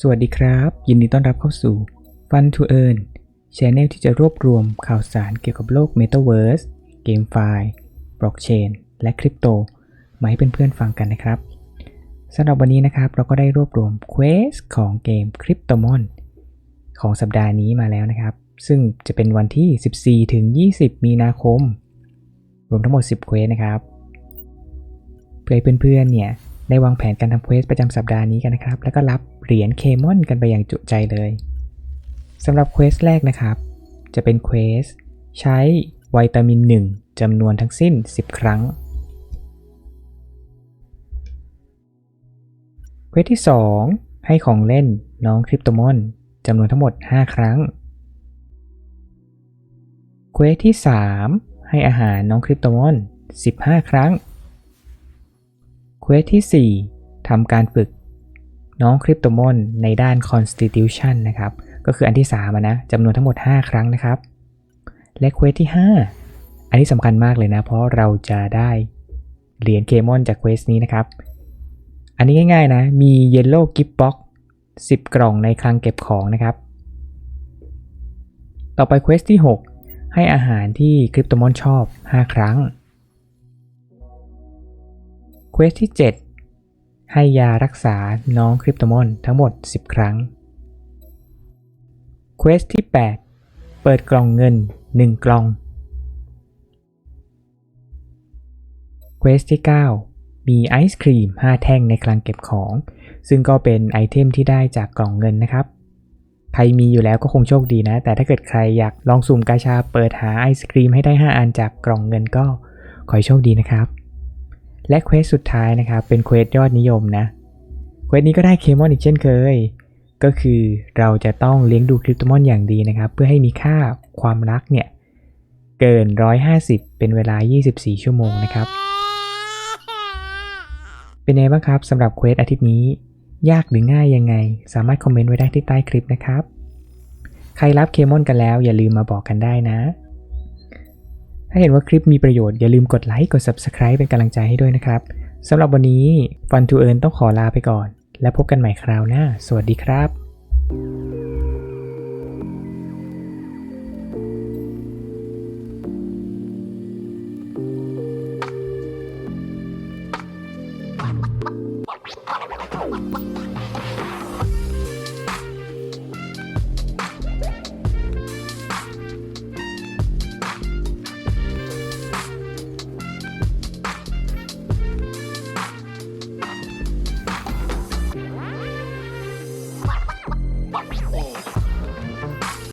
สวัสดีครับ ยินดีต้อนรับเข้าสู่ Fun to Earn Channel ที่จะรวบรวมข่าวสารเกี่ยวกับโลก Metaverse GameFi Blockchain และคริปโตมาให้เพื่อนๆฟังกันนะครับสำหรับวันนี้นะครับเราก็ได้รวบรวม Quest ของเกม Cryptomon ของสัปดาห์นี้มาแล้วนะครับ ซึ่งจะเป็นวันที่ 14 ถึง 20 มีนาคม รวมทั้งหมด 10 Quest นะครับ เพื่อให้เพื่อนๆเนี่ย ได้วางแผนการทำเควสประจำสัปดาห์นี้กันนะครับ แล้วก็รับเหรียญเคมอนกันไปอย่างจุใจเลยสำหรับเควสแรกนะครับ จะเป็นเควสใช้วิตามิน 1จำนวนทั้งสิ้น 10 ครั้ง เควสที่ 2 ให้ของเล่นน้องคริปโตมอนจำนวนทั้งหมด 5 ครั้ง เควสที่ 3 ให้อาหารน้องคริปโตมอน 15 ครั้ง เควสที่ 4ทำการฝึกน้องคริปโตมอนในด้าน Constitution นะครับ ก็คืออันที่3นะจำนวนทั้งหมด 5 ครั้งนะครับ และเควสที่ 5 อันนี้สำคัญมากเลยนะ เพราะเราจะได้เหรียญเคมอนจากเควสนี้นะครับ อันนี้ง่ายๆนะ มี Yellow Gift Box 10 กล่องในคลังเก็บของนะครับ ต่อไปเควสที่ 6 ให้อาหารที่คริปโตมอนชอบ 5 ครั้ง เควสที่ 7 ให้ยารักษาน้องคริปโตมอนทั้งหมด 10 ครั้ง เควสที่ 8 เปิดกล่องเงิน 1 กล่อง เควสที่ 9 มีไอศครีม 5 แท่งในคลังเก็บของ ซึ่งก็เป็นไอเทมที่ได้จากกล่องเงินนะครับ ใครมีอยู่แล้วก็คงโชคดีนะ แต่ถ้าเกิดใครอยากลองสุ่มกาชาเปิดหาไอศครีมให้ได้ 5 อันจากกล่องเงินก็ขอให้โชคดีนะครับ และเควสสุดท้ายนะครับเป็นเควสยอดนิยมนะเควสนี้ก็ได้เคมอนอีกเช่นเคย ก็คือเราจะต้องเลี้ยงดูคริปโตมอนอย่างดีนะครับ เพื่อให้มีค่าความรักเนี่ยเกิน 150 เป็นเวลา 24 ชั่วโมงนะครับ เป็นไงบ้างครับสำหรับเควสอาทิตย์นี้ ยากหรือง่ายยังไง สามารถคอมเมนต์ไว้ได้ที่ใต้คลิปนะครับ ใครรับเคมอนกันแล้วอย่าลืมมาบอกกันได้นะ ถ้าเห็นว่าคลิปมีประโยชน์อย่าลืมกดไลค์กด Subscribe เป็นกำลังใจให้ด้วยนะครับสำหรับวันนี้ Fun to Earn ต้องขอลาไปก่อน แล้วพบกันใหม่คราวหน้า สวัสดีครับ